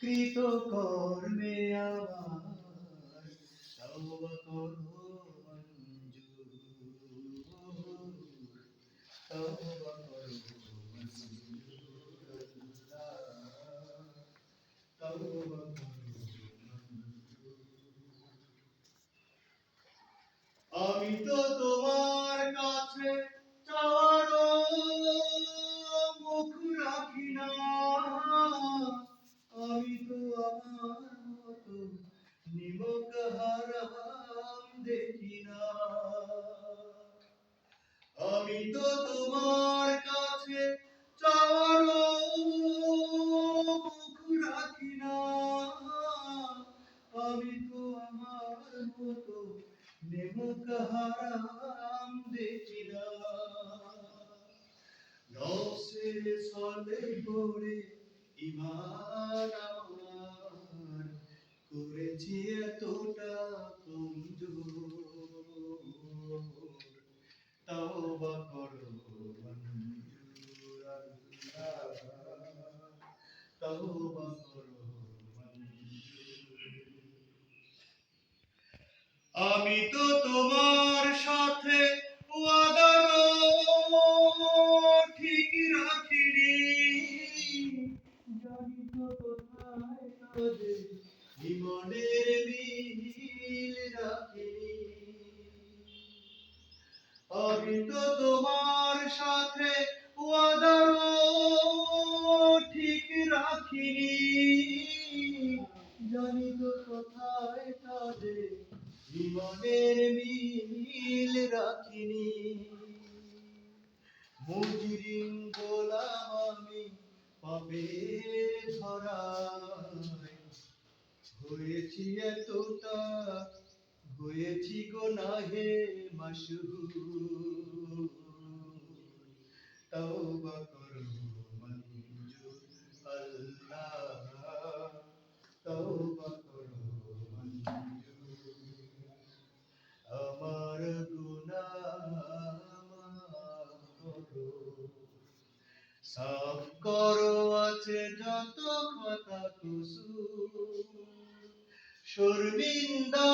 কৃত কর্মে আমার আমি তো তোমার দেখি না আমি তো তোমার কাছে চাওয়ারও মুখ রাখি না। আমি তো আমার মতো নেমুক হারাম দেখি না। নফসের সলে পড়ে ইমান আমার। করেছি এতটা কমজোর। তওবা করো মঞ্জুর আল্লাহ। তওবা করো আমি তো তোমার জীবনের আমি তো তোমার সাথে ঠিক রাখিনি। জানি তো কোথায় তাদের জীবনের মিল রাখিনি। মুজরিম গোলাম আমি পাবে ধরায় হয়েছি এতটা, হয়েছি গোনাহে মাসহুর তওবা করো মঞ্জুর আল্লাহ। তওবা করো মঞ্জুর। আমার গুনাহ সাফ করো আছে যত কথা কুসুর। শর্মিন্দা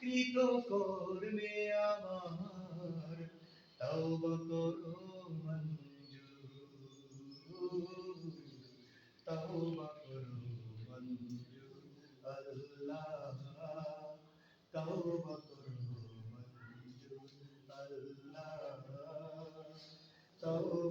কৃত কর্মে আমার তওবা করো মঞ্জুর তওবা করো মঞ্জুর, আল্লাহ তওবা করো মঞ্জুর, আল্লাহ তওবা